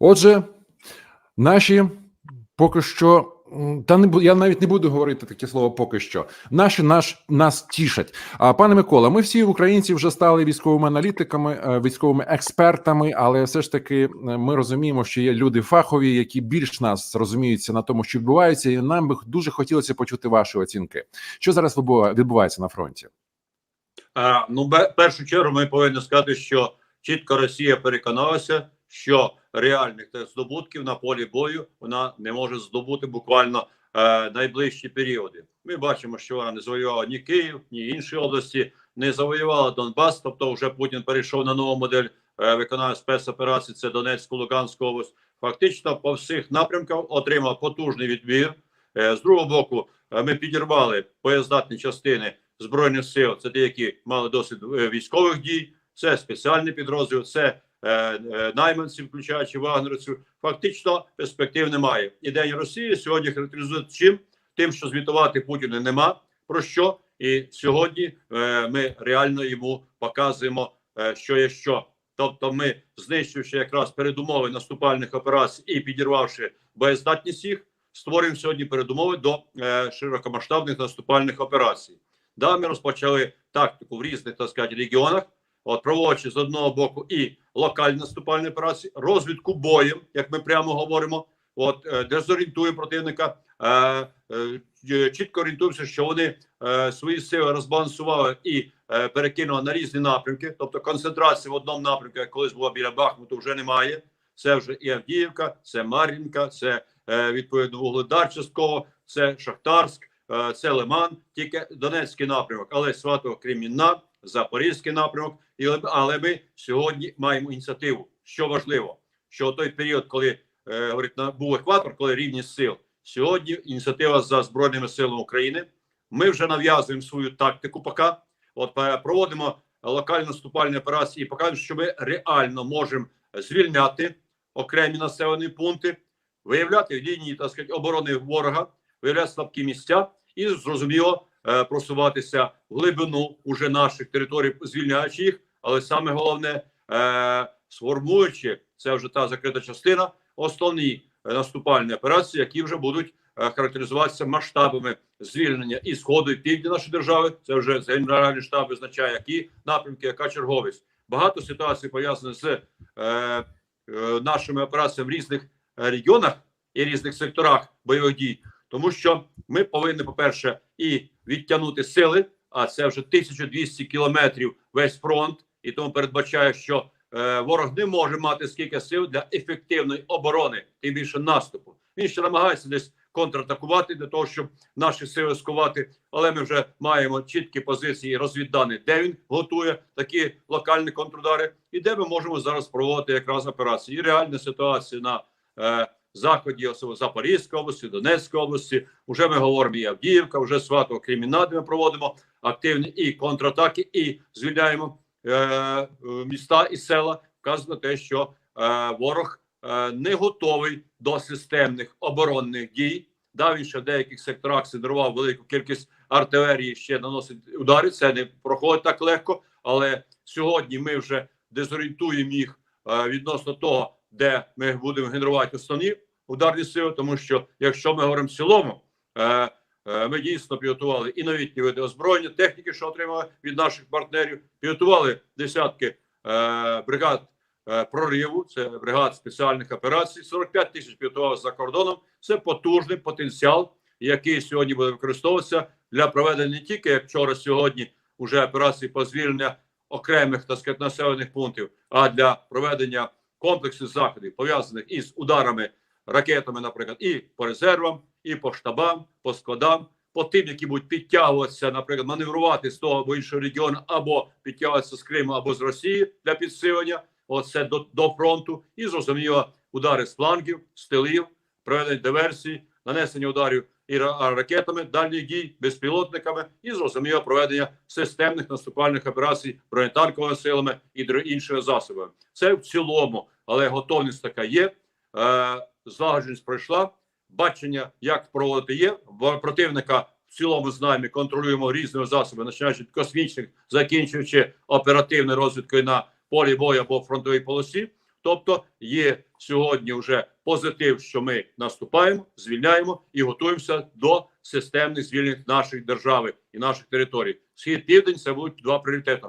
Отже, наші поки що. Та не я навіть не буду говорити таке слово поки що. Наші наш нас тішать. А пане Микола, ми всі українці вже стали військовими аналітиками, е, військовими експертами, але все ж таки е, ми розуміємо, що є люди фахові, які більш нас розуміються на тому, що відбувається, і нам би дуже хотілося почути ваші оцінки. Що зараз відбувається на фронті? А, ну, в першу чергу, ми повинні сказати, що чітко Росія переконалася, що реальних здобутків на полі бою вона не може здобути буквально е, найближчі періоди. Ми бачимо, що вона не завоювала ні Київ, ні інші області, не завоювала Донбас. Тобто, вже Путін перейшов на нову модель е, виконання спецоперації. Це Донецьку, Луганську область. Фактично, по всіх напрямках отримав потужний відбір. Е, з другого боку, е, ми підірвали боєздатні частини збройних сил. Це ті, які мали досвід е, військових дій, це спеціальний підрозділ, це е, е, найманці, включаючи вагнерівців. Фактично перспектив немає. І день Росії сьогодні характеризує чим? Тим, що звітувати Путіну нема про що. І сьогодні е, ми реально йому показуємо, що є що. Тобто, ми знищивши якраз передумови наступальних операцій і підірвавши боєздатність їх, створюємо сьогодні передумови до широкомасштабних наступальних операцій. Да, ми розпочали тактику в різних так сказати, регіонах, от проводячи з одного боку і локальні наступальні операції, розвідку боєм, як ми прямо говоримо. От е, дезорієнтуємо противника, е, е, чітко орієнтуємося, що вони е, свої сили розбалансували і е, перекинули на різні напрямки. Тобто концентрації в одному напрямку, як колись була біля Бахмуту, вже немає. Це вже і Авдіївка, це Мар'їнка, це е, відповідно Вугледар частково, це Шахтарськ, е, це Лиман, тільки Донецький напрямок, але Сватого Кремінна, Запорізький напрямок. Але ми сьогодні маємо ініціативу. Що важливо, що той період, коли е, говорить, був екватор, коли рівність сил, сьогодні ініціатива за збройними силами України. Ми вже нав'язуємо свою тактику. Поки от е, проводимо локальні наступальні операції і показуємо, що ми реально можемо звільняти окремі населені пункти, виявляти лінії так сказати, оборони ворога, виявляти слабкі місця і зрозуміло просуватися в глибину уже наших територій, звільняючи їх. Але саме головне, е, сформуючи це вже та закрита частина, основні е, наступальні операції, які вже будуть е, характеризуватися масштабами звільнення і сходу і півдня нашої держави. Це вже генеральний штаб визначає, які напрямки, яка черговість. Багато ситуацій пов'язаних з е, е, нашими операціями в різних е, регіонах і різних секторах бойових дій, тому що ми повинні, по-перше, і відтягнути сили, а це вже 1200 кілометрів весь фронт, і тому передбачає, що е, ворог не може мати скільки сил для ефективної оборони, тим більше наступу. Він ще намагається десь контратакувати для того, щоб наші сили скувати. Але ми вже маємо чіткі позиції розвіддані, де він готує такі локальні контрудари, і де ми можемо зараз проводити якраз операції. І реальна ситуація на е, заході, Запорізької області, Донецької області. Вже ми говоримо і Авдіївка, вже свято Кримінати ми проводимо активні і контратаки, і звільняємо е, міста і села. Вказано те, що е, ворог е, не готовий до системних оборонних дій. Да, він ще в деяких секторах сидерував велику кількість артилерії, ще наносить удари. Це не проходить так легко. Але сьогодні ми вже дезорієнтуємо їх е, відносно того, де ми будемо генерувати основні ударні сили. Тому що якщо ми говоримо в цілому, е, е, ми дійсно підготували і новітні види озброєння, техніки, що отримали від наших партнерів, підготували десятки е, бригад е, прориву, це бригад спеціальних операцій. 45 тисяч підготували за кордоном. Це потужний потенціал, який сьогодні буде використовуватися для проведення не тільки як вчора, сьогодні уже операції по звільнення окремих так сказати, населених пунктів, а для проведення комплексних заходів пов'язаних із ударами ракетами, наприклад, і по резервам, і по штабам, по складам, по тим, які будуть підтягуватися, наприклад, маневрувати з того або іншого регіону, або підтягуватися з Криму, або з Росії для підсилення. Оце до, до фронту, і зрозуміло, удари з флангів, з тилів, проведення диверсій, нанесення ударів і ракетами дальніх дій, безпілотниками, і зрозуміло проведення системних наступальних операцій бронетанковими силами і іншими засобами. Це в цілому, але готовність така є. Е, злагодженість пройшла. Бачення, як проводити є. Противника в цілому знаємо, і контролюємо різними засобами, починаючи від космічних, закінчуючи оперативною розвідкою на полі бою або фронтовій полосі. Тобто є сьогодні вже позитив, що ми наступаємо, звільняємо і готуємося до системних звільнень нашої держави і наших територій. Схід південь це будуть два пріоритети.